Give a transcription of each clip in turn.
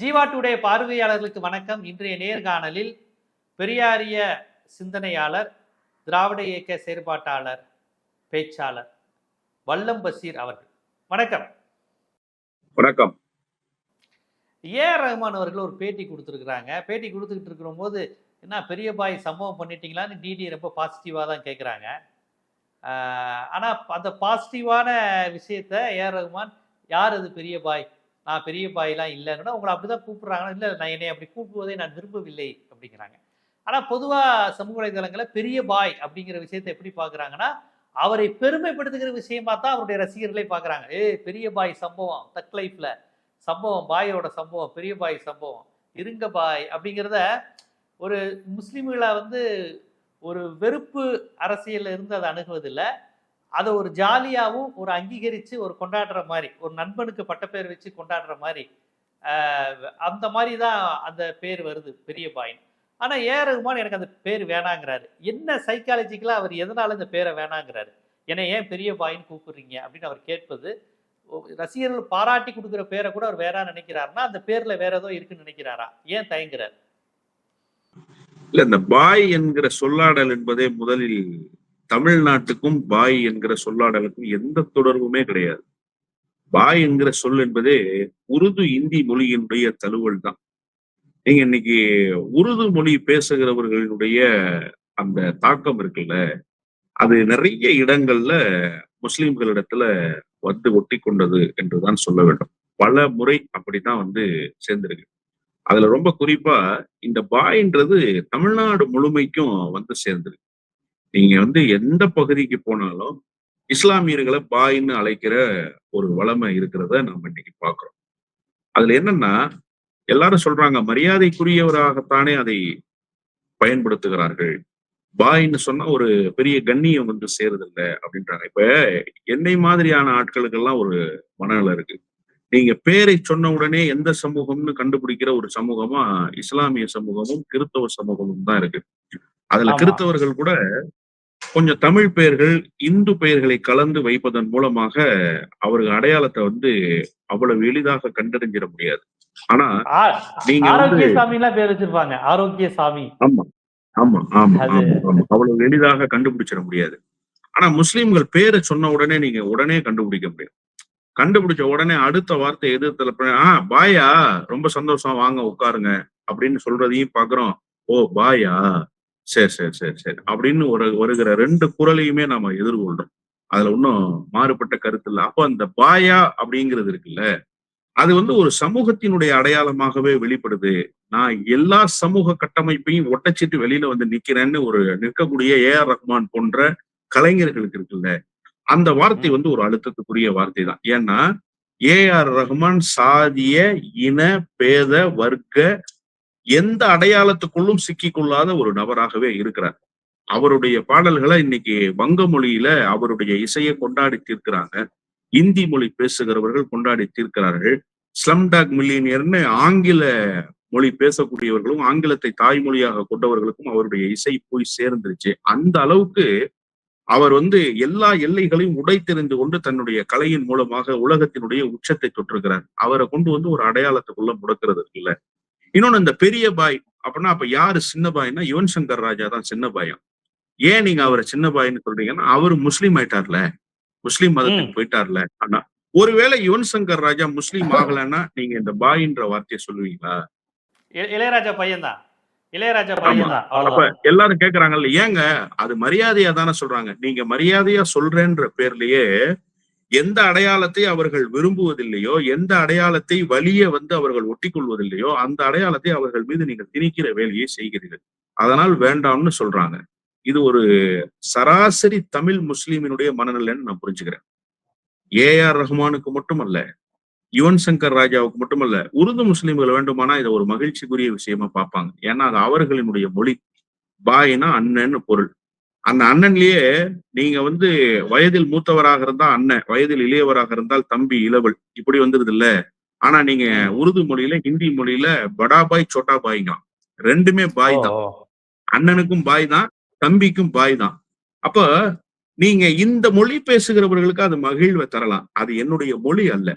Jeeva today பார்வையாளர்களுக்கு வணக்கம். இன்றைய நேர்காணலில் பெரியாரிய சிந்தனையாளர் திராவிட இயக்க செயற்பாட்டாளர் பேச்சாளர் வல்லம் பசீர் அவர்கள். வணக்கம். வணக்கம். ஏ ஆர் ரஹ்மான் அவர்கள் ஒரு பேட்டி கொடுத்துருக்குறாங்க. பேட்டி கொடுத்துக்கிட்டு இருக்கிற போது என்ன பெரிய பாய் சம்பவம் பண்ணிட்டீங்களான்னு டிடி ரொம்ப பாசிட்டிவாக தான் கேட்குறாங்க ஆனால் அந்த பாசிட்டிவான விஷயத்த ஏ ஆர் ரஹ்மான் யார் அது பெரிய பாய்? நான் பெரிய பாயெல்லாம் இல்லைன்னா உங்களை அப்படி தான் கூப்பிட்றாங்கன்னா இல்லை நான் என்னை அப்படி கூப்பிடுவதை நான் விரும்பவில்லை அப்படிங்கிறாங்க. ஆனால் பொதுவாக சமூக வலைதளங்களில் பெரிய பாய் அப்படிங்கிற விஷயத்தை எப்படி பார்க்குறாங்கன்னா அவரை பெருமைப்படுத்துகிற விஷயமா தான் அவருடைய ரசிகர்களே பார்க்குறாங்க. ஏ பெரிய பாய் சம்பவம் தக் லைஃப்பில் சம்பவம் பாயோட சம்பவம் பெரிய பாய் சம்பவம் இருங்க பாய் அப்படிங்கிறத ஒரு முஸ்லீம்களை வந்து ஒரு வெறுப்பு அரசியலில் இருந்து அதை அணுகுவதில்லை. அதை ஒரு ஜாலியாகவும் ஒரு அங்கீகரித்து ஒரு கொண்டாடுற மாதிரி ஒரு நண்பனுக்கு பட்டப்பேர் வச்சு கொண்டாடுற மாதிரி அந்த மாதிரி தான் அந்த பேர் வருது பெரிய பாயின் ஆனால் ஏ ரகுமான் எனக்கு அந்த பேர் வேணாங்கிறாரு. என்ன சைக்காலஜிக்கலாக அவர் எதனால இந்த பேரை வேணாங்கிறாரு? என்னை ஏன் பெரிய பாயின்னு கூப்பிடுறீங்க? அப்படின்னு அவர் கேட்பது ரசிகர்கள் பாராட்டி கொடுக்குற பேரை கூட அவர் வேற நினைக்கிறாருன்னா அந்த பேர்ல வேற ஏதோ இருக்குன்னு நினைக்கிறாரா? ஏன் தயங்குறாரு? இல்ல இந்த பாய் என்கிற சொல்லாடல் என்பதே முதலில் தமிழ்நாட்டுக்கும் பாய் என்கிற சொல்லாடலுக்கும் எந்த தொடர்புமே கிடையாது. பாய் என்கிற சொல் என்பதே உருது இந்தி மொழியினுடைய தழுவல் தான். நீங்க இன்னைக்கு உருது மொழி பேசுகிறவர்களுடைய அந்த தாக்கம் இருக்குல்ல அது நிறைய இடங்கள்ல முஸ்லிம்களிடத்துல வந்து ஒட்டி கொண்டது என்றுதான் சொல்ல வேண்டும். பல முறை அப்படித்தான் வந்து சேர்ந்திருக்கு. அதுல ரொம்ப குறிப்பா இந்த பாய்ன்றது தமிழ்நாடு முழுமைக்கும் வந்து சேர்ந்திருக்கு. நீங்க வந்து எந்த பகுதிக்கு போனாலும் இஸ்லாமியர்களை பாயின்னு அழைக்கிற ஒரு வளமை இருக்கிறத நம்ம இன்னைக்கு பாக்குறோம். அதுல என்னன்னா எல்லாரும் சொல்றாங்க மரியாதைக்குரியவராகத்தானே அதை பயன்படுத்துகிறார்கள். பாயின்னு சொன்னா ஒரு பெரிய கண்ணியம் வந்து சேருதில்ல அப்படின்றாங்க. இப்ப என்னை மாதிரியான ஆட்களுக்கெல்லாம் ஒரு மனநலம் இருக்கு. நீங்க பேரை சொன்ன உடனே எந்த சமூகம்னு கண்டுபிடிக்கிற ஒரு சமூகமா இஸ்லாமிய சமூகமும் கிறிஸ்தவ சமூகமும் தான் இருக்கு. அதுல ஆமா. கிறிஸ்தவர்கள் கூட கொஞ்சம் தமிழ் பெயர்கள் இந்து பெயர்களை கலந்து வைப்பதன் மூலமாக அவர்கள் அடையாளத்தை வந்து அவ்வளவு எளிதாக கண்டறிஞ்சிட முடியாது. ஆனா நீங்க ஆரோக்கிய சாமிலாம் பேர் வச்சிருப்பாங்க. ஆரோக்கிய சாமி ஆமா ஆமா ஆமா ஆமா. அவ்வளவு எளிதாக கண்டுபிடிச்சிட முடியாது. ஆனா முஸ்லிம்கள் பேரை சொன்ன உடனே நீங்க உடனே கண்டுபிடிக்க முடியும். கண்டுபிடிச்ச உடனே அடுத்த வார்த்தை எதிர்த்தல ஆ பாயா ரொம்ப சந்தோஷம் வாங்க உட்காருங்க அப்படின்னு சொல்றதையும் பாக்குறோம். ஓ பாயா. சரி சரி சரி சரி. அப்படின்னு ஒரு வருகிற ரெண்டு குரலையுமே நாம எதிர்கொள்றோம். அதுல ஒன்றும் மாறுபட்ட கருத்து இல்லை. அப்போ அந்த பாயா அப்படிங்கிறது இருக்குல்ல அது வந்து ஒரு சமூகத்தினுடைய அடையாளமாகவே வெளிப்படுது. நான் எல்லா சமூக கட்டமைப்பையும் ஒட்டச்சிட்டு வெளியில வந்து நிக்கிறேன்னு ஒரு நிற்கக்கூடிய ஏ ஆர் ரஹ்மான் போன்ற கலைஞர்களுக்கு இருக்குல்ல அந்த வார்த்தை வந்து ஒரு அழுத்தத்துக்குரிய வார்த்தை தான். ஏன்னா ஏ ஆர் ரஹ்மான் சாதிய இன பேத வர்க்க எந்த அடையாளத்துக்குள்ளும் சிக்கிக்கொள்ளாத ஒரு நபராகவே இருக்கிறார். அவருடைய பாடல்களை இன்னைக்கு வங்க மொழியில அவருடைய இசையை கொண்டாடி தீர்க்கிறாங்க. இந்தி மொழி பேசுகிறவர்கள் கொண்டாடி தீர்க்கிறார்கள். ஸ்லம்டாக் மில்லியனியர்னு ஆங்கில மொழி பேசக்கூடியவர்களும் ஆங்கிலத்தை தாய்மொழியாக கொண்டவர்களுக்கும் அவருடைய இசை போய் சேர்ந்துருச்சு. அந்த அளவுக்கு அவர் வந்து எல்லா எல்லைகளையும் உடைத்தெறிந்து கொண்டு தன்னுடைய கலையின் மூலமாக உலகத்தினுடைய உச்சத்தை தொற்றுகிறார் அவரை கொண்டு வந்து ஒரு அடையாளத்துக்குள்ள முடக்கிறது இல்லை. இன்னொன்னு இந்த பெரிய பாய் அப்படின்னா அப்ப யாரு சின்ன பாய்னா யுவன் சங்கர் ராஜா தான் சின்ன பாயம் ஏன் நீங்க அவரை சின்ன பாய்ன்னு சொல்றீங்கன்னா அவர் முஸ்லீம் ஆயிட்டார்ல. முஸ்லீம் மதத்துக்கு போயிட்டார்ல. ஆனா ஒருவேளை யுவன் சங்கர் ராஜா முஸ்லீம் ஆகலைன்னா நீங்க இந்த பாயின்ற வார்த்தையை சொல்லுவீங்களா? இளையராஜா பையன் தான் இளையராஜா எல்லாரும் கேக்குறாங்கல்ல ஏங்க அது மரியாதையா தானே சொல்றாங்க. நீங்க மரியாதையா சொல்றேன்ற பேர்லயே எந்த அடையாளத்தை அவர்கள் விரும்புவதில்லையோ எந்த அடையாளத்தை வலிய வந்து அவர்கள் ஒட்டி கொள்வதில்லையோ அந்த அடையாளத்தை அவர்கள் மீது நீங்கள் திணிக்கிற வேலையை செய்கிறீர்கள். அதனால் வேண்டாம்னு சொல்றாங்க. இது ஒரு சராசரி தமிழ் முஸ்லீமினுடைய மனநிலைன்னு நான் புரிஞ்சுக்கிறேன். ஏ ஆர் ரஹ்மானுக்கு மட்டுமல்ல யுவன் சங்கர் ராஜாவுக்கு மட்டுமல்ல உருது முஸ்லீம்கள் வேண்டுமானா இதை ஒரு மகிழ்ச்சிக்குரிய விஷயமா பார்ப்பாங்க. ஏன்னா அது அவர்களினுடைய மொழி பாய்னா அண்ணன்னு பொருள். அந்த அண்ணன்லயே நீங்க வந்து வயதில் மூத்தவராக இருந்தா அண்ணன் வயதில் இளையவராக இருந்தால் தம்பி இளவல். இப்படி வந்துருது இல்ல ஆனா நீங்க உருது மொழியில ஹிந்தி மொழியில படா பாய் சோட்டா பாய்ங்க ரெண்டுமே பாய் தான். அண்ணனுக்கும் பாய் தான் தம்பிக்கும் பாய் தான். அப்ப நீங்க இந்த மொழி பேசுகிறவர்களுக்கு அது மகிழ்வை தரலாம். அது என்னுடைய மொழி அல்ல.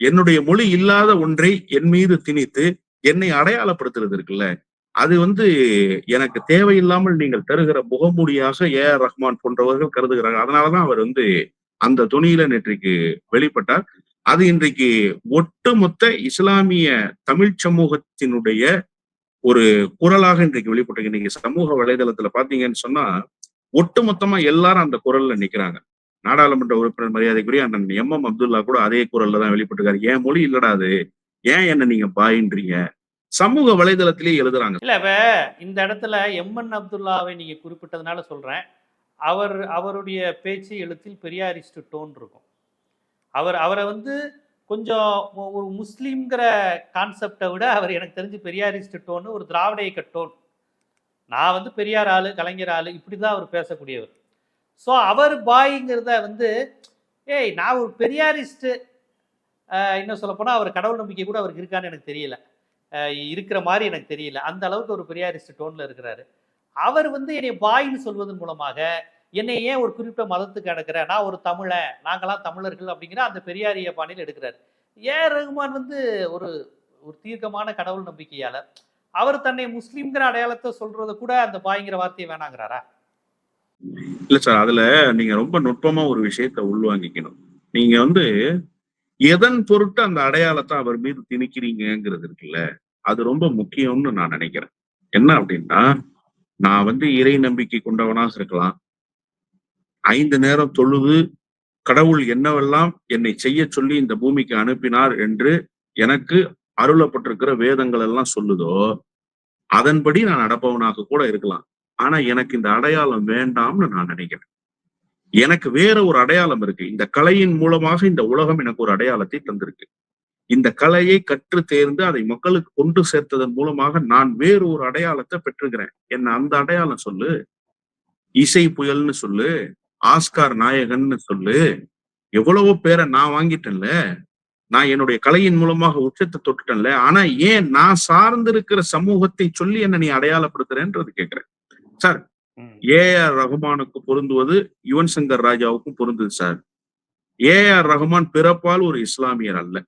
என்னுடைய மொழி இல்லாத ஒன்றை என் மீது திணித்து என்னை அடையாளப்படுத்துறது இருக்குல்ல. அது வந்து எனக்கு தேவையில்லாமல் நீங்கள் தருகிற முகமூடியாக ஏ ஆர் ரஹ்மான் போன்றவர்கள் கருதுகிறாங்க அதனாலதான் அவர் வந்து அந்த துணியில நேற்றைக்கு வெளிப்பட்டார். அது இன்றைக்கு ஒட்டுமொத்த இஸ்லாமிய தமிழ் சமூகத்தினுடைய ஒரு குரலாக இன்றைக்கு வெளிப்பட்டு இன்னைக்கு சமூக வலைதளத்துல பாத்தீங்கன்னு சொன்னா ஒட்டுமொத்தமா எல்லாரும் அந்த குரல்ல நிக்கிறாங்க. நாடாளுமன்ற உறுப்பினர் மரியாதைக்குரிய அண்ணன் எம் எம் அப்துல்லா கூட அதே குரல்ல தான் வெளிப்பட்டிருக்காரு. ஏன் மொழி இல்லடா அது. ஏன் என்ன நீங்க பாயின்றீங்க? சமூக வலைதளத்திலே எழுதுறாங்க. இல்ல இப்ப இந்த இடத்துல எம்என் அப்துல்லாவை நீங்க குறிப்பிட்டதுனால சொல்றேன். அவர் அவருடைய பேச்சு எழுத்தில் பெரியாரிஸ்ட் டோன் இருக்கும். அவர் அவரை வந்து கொஞ்சம் ஒரு முஸ்லீம்ங்கிற கான்செப்டை விட அவர் எனக்கு தெரிஞ்சு பெரியாரிஸ்ட் டோன் ஒரு திராவிட இயக்க டோன். நான் வந்து பெரியார் ஆளு கலைஞர் ஆளு இப்படி தான் அவர் பேசக்கூடியவர். ஸோ அவர் பாய்ங்கிறத வந்து ஏய் நான் ஒரு பெரியாரிஸ்ட்டு இன்னும் சொல்லப்போனால் அவர் கடவுள் நம்பிக்கை கூட அவருக்கு இருக்கான்னு எனக்கு தெரியல. இருக்கிற மாதிரி எனக்கு தெரியல. அந்த அளவுக்கு ஒரு பெரியாரிஸ்ட் டோன்ல இருக்கிறாரு. அவர் வந்து என்னை பாய்னு சொல்வதன் மூலமாக என்னை ஏன் ஒரு குறிப்பிட்ட மதத்துக்கு அடக்கிற நான் ஒரு தமிழன் நாங்களாம் தமிழர்கள் அப்படிங்கிற அந்த பெரியாரிய பாணியில் எடுக்கிறார். ஏ ரகுமான் வந்து ஒரு ஒரு தீர்க்கமான கடவுள் நம்பிக்கையாளர் அவர் தன்னை முஸ்லீம்ங்கிற அடையாளத்தை சொல்றத கூட அந்த பாய்ங்கிற வார்த்தையை வேணாங்கிறாரா? இல்ல சார் அதுல நீங்க ரொம்ப நுட்பமா ஒரு விஷயத்த உள்வாங்கிக்கணும். நீங்க வந்து எதன் பொருட்டு அந்த அடையாளத்தை அவர் மீது திணிக்கிறீங்கிறது இருக்குல்ல அது ரொம்ப முக்கியம்னு நான் நினைக்கிறேன். என்ன அப்படின்னா நான் வந்து இறை நம்பிக்கை கொண்டவனாக இருக்கலாம். ஐந்து நேரம் தொழுது கடவுள் என்னவெல்லாம் என்னை செய்ய சொல்லி இந்த பூமிக்கு அனுப்பினார் என்று எனக்கு அருளப்பட்டிருக்கிற வேதங்கள் எல்லாம் சொல்லுதோ அதன்படி நான் நடப்பவனாக கூட இருக்கலாம். ஆனா எனக்கு இந்த அடையாளம் வேண்டாம்னு நான் நினைக்கிறேன். எனக்கு வேற ஒரு அடையாளம் இருக்கு. இந்த கலையின் மூலமாக இந்த உலகம் எனக்கு ஒரு அடையாளத்தை தந்திருக்கு. இந்த கலையை கற்று தேர்ந்து அதை மக்களுக்கு கொண்டு சேர்த்ததன் மூலமாக நான் வேறு ஒரு அடையாளத்தை பெற்றுக்கிறேன் என்ன அந்த அடையாளம் சொல்லு. இசை புயல்னு சொல்லு. ஆஸ்கார் நாயகன்னு சொல்லு. எவ்வளவோ பேரை நான் வாங்கிட்டேன்ல. நான் என்னுடைய கலையின் மூலமாக உச்சத்தை தொட்டுட்டேன்ல. ஆனா ஏன் நான் சார்ந்திருக்கிற சமூகத்தை சொல்லி என்ன நீ அடையாளப்படுத்துறேன்றது கேட்கிறேன் சார் ஏ ஆர் ரகுமானுக்கு பொருந்துவது யுவன் சங்கர் ராஜாவுக்கும் பொருந்தது சார். ஏ ஆர் ரகுமான் பிறப்பால் ஒரு இஸ்லாமியர் அல்ல.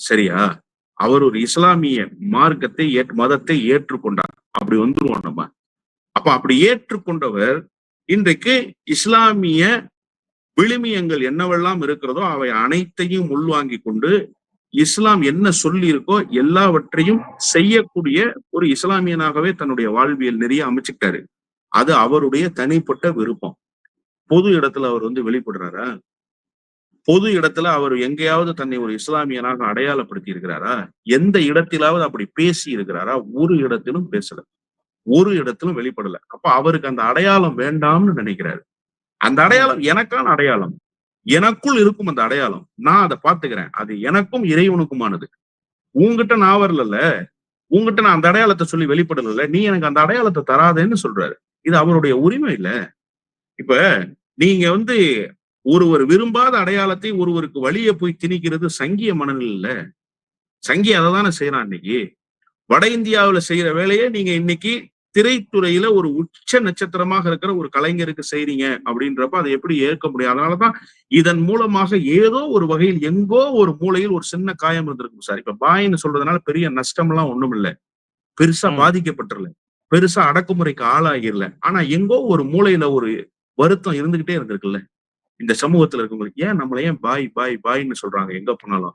சரியா? அவர் ஒரு இஸ்லாமிய மார்க்கத்தை ஏற்று மதத்தை ஏற்றுக்கொண்டார். அப்படி வந்துருவோம் நம்ம. அப்ப அப்படி ஏற்றுக்கொண்டவர் இன்றைக்கு இஸ்லாமிய விழுமியங்கள் என்னவெல்லாம் இருக்கிறதோ அவை அனைத்தையும் உள்வாங்கி கொண்டு இஸ்லாம் என்ன சொல்லி இருக்கோ எல்லாவற்றையும் செய்யக்கூடிய ஒரு இஸ்லாமியனாகவே தன்னுடைய வாழ்வியல் நெறிய அமைச்சுக்கிட்டாரு. அது அவருடைய தனிப்பட்ட விருப்பம். பொது இடத்துல அவர் வந்து வெளிப்படுறாரா? பொது இடத்துல அவர் எங்கேயாவது தன்னை ஒரு இஸ்லாமியனாக அடையாளப்படுத்தி இருக்கிறாரா? எந்த இடத்திலாவது அப்படி பேசி இருக்கிறாரா? ஒரு இடத்திலும் பேசல. ஒரு இடத்திலும் வெளிப்படல. அப்ப அவருக்கு அந்த அடையாளம் வேண்டாம்னு நினைக்கிறாரு. அந்த அடையாளம் எனக்கான அடையாளம். எனக்குள் இருக்கும் அந்த அடையாளம். நான் அதை பாத்துக்கிறேன் அது எனக்கும் இறைவனுக்குமானது. உங்ககிட்ட நான் வரல உங்ககிட்ட நான் அந்த அடையாளத்தை சொல்லி வெளிப்படல நீ எனக்கு அந்த அடையாளத்தை தராதேன்னு சொல்றாரு. இது அவருடைய உரிமை இல்ல. இப்ப நீங்க வந்து ஒருவர் விரும்பாத அடையாளத்தை ஒருவருக்கு வழிய போய் திணிக்கிறது சங்கிய மனநிலை இல்ல. சங்கி அதை தானே செய்யறான் இன்னைக்கு. வட இந்தியாவுல செய்யற வேலையை நீங்க இன்னைக்கு திரைத்துறையில ஒரு உச்ச நட்சத்திரமாக இருக்கிற ஒரு கலைஞருக்கு செய்றீங்க அப்படின்றப்ப அதை எப்படி ஏற்க முடியும்? அதனாலதான் இதன் மூலமாக ஏதோ ஒரு வகையில் எங்கோ ஒரு மூலையில் ஒரு சின்ன காயம் இருந்திருக்கும் சார். இப்ப பாயின்னு சொல்றதுனால பெரிய நஷ்டம் எல்லாம் ஒண்ணும் இல்ல பெருசா ம். பெருசா அடக்குமுறைக்கு ஆளாகிரல ஆனா எங்கோ ஒரு மூலையில ஒரு வருத்தம் இருந்துகிட்டே இருந்திருக்குல்ல. இந்த சமூகத்துல இருக்கவங்களுக்கு ஏன் நம்மள ஏன் பாய் பாய் பாய்ன்னு சொல்றாங்க? எங்க போனாலும்.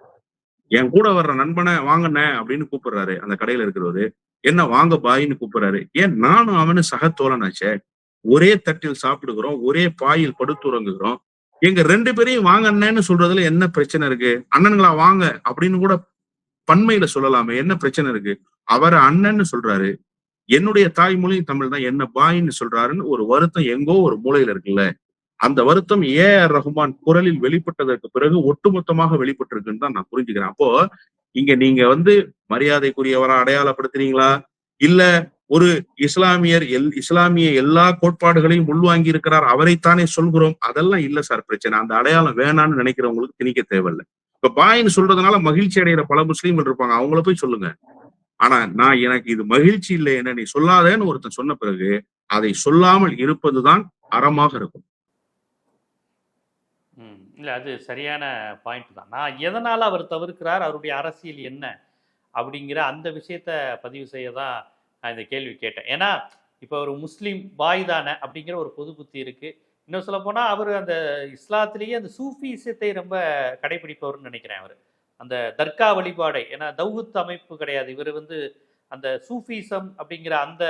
என் கூட வர்ற நண்பனை வாங்கண்ணே அப்படின்னு கூப்பிடுறாரு. அந்த கடையில இருக்கிறவரு. என்ன வாங்க பாயின்னு கூப்பிடுறாரு. ஏன் நானும் அவனு சக தோழனாச்சே. ஒரே தட்டில் சாப்பிடுகிறோம். ஒரே பாயில் படுத்துறங்குகிறோம். எங்க ரெண்டு பேரையும் வாங்க அண்ணன்னு சொல்றதுல என்ன பிரச்சனை இருக்கு? அண்ணனுங்களா வாங்க அப்படின்னு கூட பன்மையில சொல்லலாமே. என்ன பிரச்சனை இருக்கு? அவரை அண்ணன்னு சொல்றாரு. என்னுடைய தாய்மொழியும் தமிழ் தான். என்ன பாயின்னு சொல்றாருன்னு ஒரு வருத்தம் எங்கோ ஒரு மூலையில இருக்குல்ல. அந்த வருத்தம் ஏ ஆர் ரஹ்மான் குரலில் வெளிப்பட்டதற்கு பிறகு ஒட்டுமொத்தமாக வெளிப்பட்டிருக்குன்னு தான் நான் புரிஞ்சுக்கிறேன். அப்போ இங்க நீங்க வந்து மரியாதைக்குரியவரா அடையாளப்படுத்துறீங்களா? இல்ல ஒரு இஸ்லாமியர் எல் இஸ்லாமிய எல்லா கோட்பாடுகளையும் உள்வாங்கி இருக்கிறார் அவரைத்தானே சொல்கிறோம்? அதெல்லாம் இல்ல சார் பிரச்சனை. அந்த அடையாளம் வேணான்னு நினைக்கிறவங்களுக்கு திணிக்க தேவையில்ல. இப்ப பாயின்னு சொல்றதுனால மகிழ்ச்சி அடைகிற பல முஸ்லீம்கள் இருப்பாங்க. அவங்கள போய் சொல்லுங்க. ஆனா நான் எனக்கு இது மகிழ்ச்சி இல்லை என்ன நீ சொல்லாதேன்னு ஒருத்தன் சொன்ன பிறகு அதை சொல்லாமல் இருப்பதுதான் அறமாக இருக்கும் ம். இல்ல அது சரியான பாயிண்ட் தான். நான் எதனால அவர் தவிர்க்கிறார்? அவருடைய அரசியல் என்ன? அப்படிங்கிற அந்த விஷயத்த பதிவு செய்ய தான் நான் இந்த கேள்வி கேட்டேன். ஏன்னா, இப்ப ஒரு முஸ்லீம் பாய் தானே அப்படிங்கிற ஒரு பொது புத்தி இருக்கு. இன்னும் சொல்லப்போனால் அவர் அந்த இஸ்லாத்திலேயே அந்த சூஃபி இசத்தை ரொம்ப கடைபிடிப்பவர்னு நினைக்கிறேன் அவர் அந்த தர்கா வழிபாடை ஏன்னா தௌஹத் அமைப்பு கிடையாது. இவர் வந்து அந்த சூஃபிசம் அப்படிங்கிற அந்த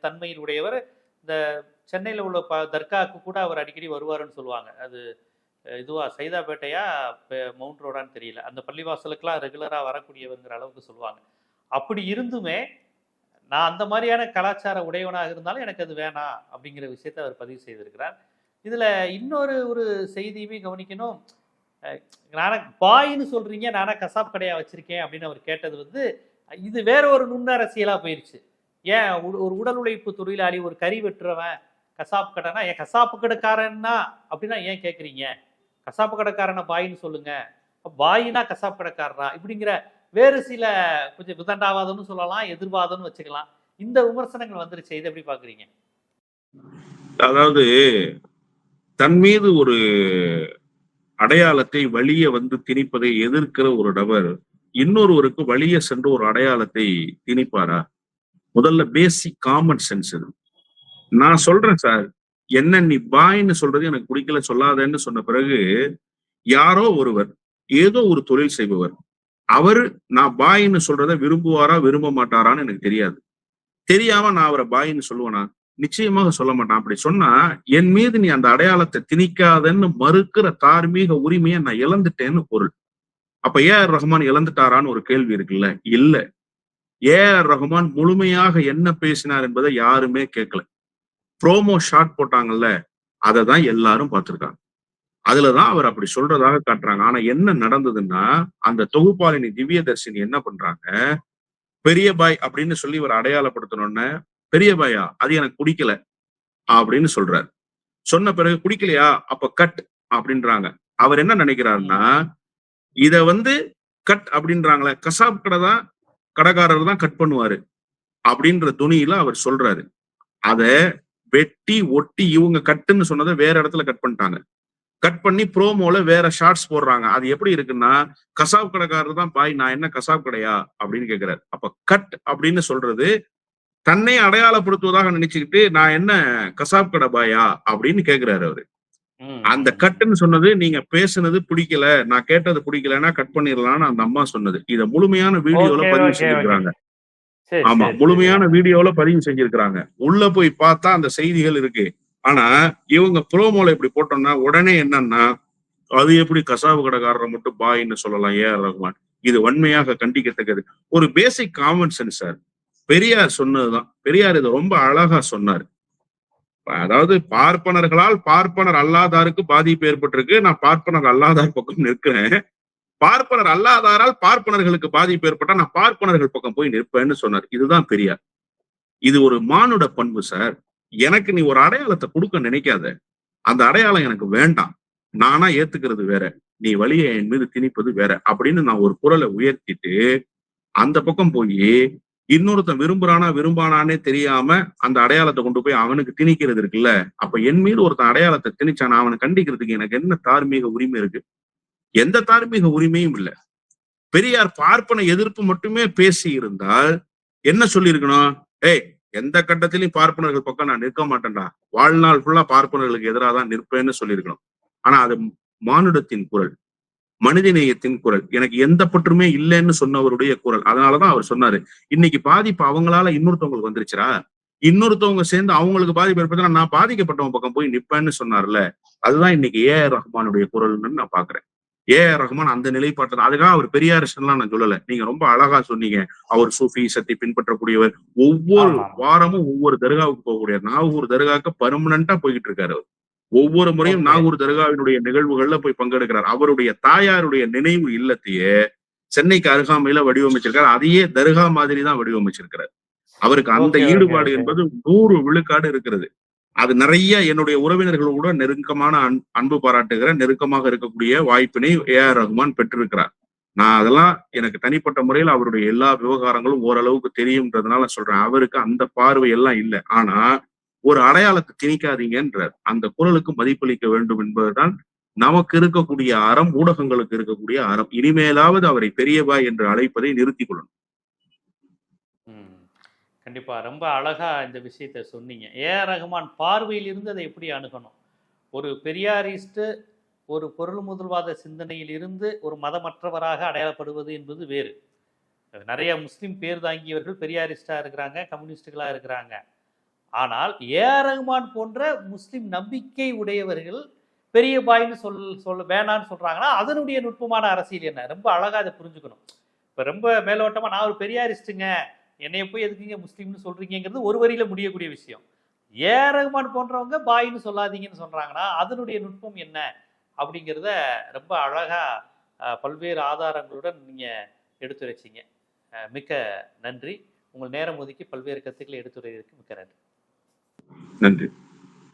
தன்மையில் உடையவர். இந்த சென்னையில் உள்ள ப தர்காவுக்கு கூட அவர் அடிக்கடி வருவாருன்னு சொல்லுவாங்க. அது இதுவாக இதுவா சைதாப்பேட்டையா? மவுண்ட் ரோடான்னு தெரியல. அந்த பள்ளிவாசலுக்கெல்லாம் ரெகுலராக வரக்கூடியவங்கிற அளவுக்கு சொல்லுவாங்க. அப்படி இருந்துமே, நான் அந்த மாதிரியான கலாச்சார உடையவனாக இருந்தாலும் எனக்கு அது வேணாம் அப்படிங்கிற விஷயத்த அவர் பதிவு செய்திருக்கிறார். இதில் இன்னொரு ஒரு செய்தியுமே கவனிக்கணும். அ நானா பாய்ன்னு சொல்றீங்க, நானா கசாப் கடையா வச்சிருக்கேன் அப்படின்னு அவர் கேட்டது வந்து, இது வேற ஒரு நுண்ணரசியலா போயிருச்சு. ஏன் ஒரு உடல் உழைப்பு தொழிலாளி, ஒரு கறி வெட்டுறவன், கசாப்பு கடைனா ஏன் கசாப்பு கடைக்காரன்னா அப்படின்னா ஏன் கேட்குறீங்க? கசாப்பு கடைக்காரன பாய்ன்னு சொல்லுங்க. பாய்னா கசாப்பு கடைக்காரரா? இப்படிங்கிற வேறு சில கொஞ்சம் விதண்டாவாதம்னு சொல்லலாம், எதிர்வாதம்னு வச்சுக்கலாம். இந்த விமர்சனங்கள் வந்துருச்சு இதை எப்படி பார்க்குறீங்க? அதாவது, தன் மீது ஒரு அடையாளத்தை வழிய வந்து திணிப்பதை எதிர்க்கிற ஒரு நபர், இன்னொருவருக்கு வழிய சென்று ஒரு அடையாளத்தை திணிப்பாரா? முதல்ல பேசிக் காமன் சென்ஸ் இது. நான் சொல்றேன் சார். என்ன நீ பாய்ன்னு சொல்றது எனக்கு பிடிக்கல சொல்லாதேன்னு சொன்ன பிறகு, யாரோ ஒருவர், ஏதோ ஒரு தொழில் செய்பவர், அவர் நான் பாய்ன்னு சொல்றத விரும்புவாரா? விரும்ப மாட்டாரான்னு எனக்கு தெரியாது. தெரியாம நான் அவரை பாயின்னு சொல்லுவேனா? நிச்சயமாக சொல்ல மாட்டான். அப்படி சொன்னா, என் மீது நீ அந்த அடையாளத்தை திணிக்காதன்னு மறுக்கிற தார்மீக உரிமையை நான் இழந்துட்டேன்னு பொருள். அப்ப ஏ ஆர் ரஹ்மான் இழந்துட்டாரான்னு ஒரு கேள்வி இருக்குல்ல? இல்ல. ஏ ஆர் ரஹ்மான் முழுமையாக என்ன பேசினார் என்பதை யாருமே கேட்கல. ப்ரோமோ ஷாட் போட்டாங்கல்ல, அதை தான் எல்லாரும் பார்த்திருக்காங்க. அதுலதான் அவர் அப்படி சொல்றதாக காட்டுறாங்க. ஆனா என்ன நடந்ததுன்னா, அந்த தொகுப்பாளினி திவ்யதர்ஷினி என்ன பண்றாங்க, பெரிய பாய் அப்படின்னு சொல்லி இவர் அடையாளப்படுத்தணும்னு பெரிய பாயா? அது எனக்கு குடிக்கல அப்படின்னு சொல்றாரு. சொன்ன பிறகு குடிக்கலையா அப்ப கட் அப்படின்றாங்க. அவர் என்ன நினைக்கிறாருன்னா, இத வந்து கட் அப்படின்றாங்களே, கசாப் கடை தான் கடைக்காரர் தான் கட் பண்ணுவாரு. அப்படின்ற துணியில அவர் சொல்றாரு. அத வெட்டி, ஒட்டி இவங்க கட்டுன்னு சொன்னதை வேற இடத்துல கட் பண்ணிட்டாங்க. கட் பண்ணி ப்ரோமோல வேற ஷார்ட்ஸ் போடுறாங்க. அது எப்படி இருக்குன்னா, கசாப் கடைக்காரர் தான் பாய் நான் என்ன கசாப் கடையா? அப்படின்னு கேட்கிறாரு. அப்ப கட் அப்படின்னு சொல்றது, தன்னை அடையாளப்படுத்துவதாக நினைச்சுக்கிட்டு, நான் என்ன கசாப் கடை பாயா? அப்படின்னு கேட்கிறாரு அவரு. அந்த. கட்டுன்னு சொன்னது, நீங்க பேசுனது பிடிக்கல, நான் கேட்டது பிடிக்கலன்னா கட் பண்ணிரலாம்னு அந்த அம்மா சொன்னது. இத முழுமையான வீடியோல பதிவு. சரி, ஆமா. முழுமையான வீடியோல பதிவு செஞ்சிருக்கிறாங்க. உள்ள போய் பார்த்தா அந்த செய்திகள் இருக்கு. ஆனா, இவங்க புரோமோல இப்படி போட்டோம்னா, உடனே என்னன்னா, அது எப்படி கசாப்பு கடைக்காரர மட்டும் பாய்ன்னு சொல்லலாம் ஏ.ஆர். ரஹ்மான். இது வன்மையாக கண்டிக்கத்தக்கது. ஒரு basic common sense sir. Periyar சொன்னதுதான். பெரியார் இதை ரொம்ப அழகா சொன்னாரு. அதாவது பார்ப்பனர்களால் பார்ப்பனர் அல்லாதாருக்கு பாதிப்பு ஏற்பட்டிருக்கு. நான் பார்ப்பனர் அல்லாதார் பக்கம் நிற்கிறேன். பார்ப்பனர் அல்லாதாரால் பார்ப்பனர்களுக்கு பாதிப்பு ஏற்பட்டா நான் பார்ப்பனர்கள் பக்கம் போய் நிற்பேன்னு சொன்னார். இதுதான் பெரியார். இது ஒரு மானுட பண்பு சார். எனக்கு நீ ஒரு அடையாளத்தை குடுக்க நினைக்காத. அந்த அடையாளம் எனக்கு வேண்டாம். நானா ஏத்துக்கிறது வேற. நீ வழியை என் மீது திணிப்பது வேற. அப்படின்னு நான் ஒரு குரலை உயர்த்திட்டு, அந்த பக்கம் போயி, இன்னொருத்தன் விரும்புறானா, விரும்பானானே தெரியாம அந்த அடையாளத்தை கொண்டு போய் அவனுக்கு திணிக்கிறது இருக்குல்ல. அப்ப என் மீது ஒருத்தன் அடையாளத்தை திணிச்சானா, அவன கண்டிக்கிறதுக்கு எனக்கு என்ன தார்மீக உரிமை இருக்கு? எந்த தார்மீக உரிமையும் இல்ல. பெரியார் பார்ப்பன எதிர்ப்பு மட்டுமே பேசி இருந்தால், என்ன சொல்லியிருக்கணும்? ஏய் எந்த கட்டத்திலையும் பார்ப்பனர்கள் பக்கம் நான் நிற்க மாட்டேன்டா. வாழ்நாள் ஃபுல்லா பார்ப்பனர்களுக்கு எதிரா தான் நிற்பேன்னு சொல்லியிருக்கணும். ஆனா அது மானுடத்தின் குரல். மனிதநேயத்தின் குரல். எனக்கு எந்த பற்றுமே இல்லன்னு சொன்னவருடைய குரல். அதனாலதான் அவர் சொன்னாரு. இன்னைக்கு பாதிப்பு அவங்களால இன்னொருத்தவங்களுக்கு வந்துருச்சுடா. இன்னொருத்தவங்க சேர்ந்து அவங்களுக்கு பாதிப்பு ஏற்படுத்தினா நான் பாதிக்கப்பட்டவன் பக்கம் போய் நிப்பேன்னு சொன்னார்ல. அதுதான் இன்னைக்கு ஏ.ஆர். ரஹ்மானுடைய குரல்ன்னு நான் பார்க்கிறேன். ஏ.ஆர். ரஹ்மான் அந்த நிலைப்பாட்டுல அதுக்காக அவர் பெரியாரிஸ்ட்லாம் நான் சொல்லல. நீங்க ரொம்ப அழகா சொன்னீங்க. அவர் சூஃபிசத்தை பின்பற்றக்கூடியவர். ஒவ்வொரு. வாரமும் ஒவ்வொரு தர்காவுக்கு போகக்கூடியவர். நாகூர் தர்காவுக்கு பெர்மனன்ட்டா போய்க்கிட்டு இருக்காரு அவர். ஒவ்வொரு முறையும். நாகூர் தர்காவினுடைய நிகழ்வுகள்ல போய் பங்கெடுக்கிறார். அவருடைய தாயாருடைய நினைவு இல்லத்தையே சென்னைக்கு அருகாமையில வடிவமைச்சிருக்காரு. அதையே தர்கா மாதிரி தான் வடிவமைச்சிருக்கிறார். அவருக்கு அந்த ஈடுபாடு. என்பது 100 விழுக்காடு இருக்கிறது. அது நிறைய என்னுடைய உறவினர்களோட நெருக்கமான அன் அன்பு பாராட்டுகிற நெருக்கமாக இருக்கக்கூடிய வாய்ப்பினை ஏ.ஆர். ரஹ்மான் பெற்றிருக்கிறார். நான் அதெல்லாம் எனக்கு தனிப்பட்ட முறையில அவருடைய எல்லா விவகாரங்களும் ஓரளவுக்கு தெரியும்ன்றதுனால சொல்றேன். அவருக்கு அந்த பார்வை எல்லாம் இல்ல. ஆனா, ஒரு அடையாளத்தை திணிக்காதீங்கன்றார். அந்த குரலுக்கு மதிப்பளிக்க வேண்டும் என்பதுதான் நமக்கு இருக்கக்கூடிய அறம் ஊடகங்களுக்கு இருக்கக்கூடிய அறம். இனிமேலாவது அவரை பெரியபாய் என்று அழைப்பதை நிறுத்திக் கொள்ளணும். கண்டிப்பா. ரொம்ப அழகா இந்த விஷயத்த சொன்னீங்க. ஏ ரஹ்மான் பார்வையில் இருந்து அதை எப்படி அணுகணும்? ஒரு பெரியாரிஸ்ட் ஒரு பொருள் முதல்வாத சிந்தனையில் இருந்து ஒரு மதமற்றவராக அடையாளப்படுவது என்பது வேறு. நிறைய முஸ்லீம் பேர் தாங்கியவர்கள் பெரியாரிஸ்டா இருக்கிறாங்க கம்யூனிஸ்டுகளா இருக்கிறாங்க. ஆனால் ஏஆர் ரஹ்மான் போன்ற முஸ்லீம் நம்பிக்கை உடையவர்கள் பெரிய பாய்னு சொல் சொல்ல வேணான்னு சொல்கிறாங்கன்னா அதனுடைய நுட்பமான அரசியல் என்ன? ரொம்ப அழகாக அதை புரிஞ்சுக்கணும். இப்போ ரொம்ப மேலோட்டமாக நான் ஒரு பெரியாரிஸ்ட்டுங்க. என்னைய போய் எதுக்குங்க முஸ்லீம்னு சொல்கிறீங்கிறது ஒரு வரியில் முடியக்கூடிய விஷயம். ஏ ரஹ்மான் போன்றவங்க பாயின்னு சொல்லாதீங்கன்னு சொல்கிறாங்கன்னா அதனுடைய நுட்பம் என்ன? அப்படிங்கிறத ரொம்ப அழகாக பல்வேறு ஆதாரங்களுடன் நீங்கள் எடுத்துரைச்சிங்க. மிக்க நன்றி. உங்கள் நேரம் ஒதுக்கி பல்வேறு கருத்துக்களை எடுத்துரைவதற்கு மிக்க நன்றி. நன்றி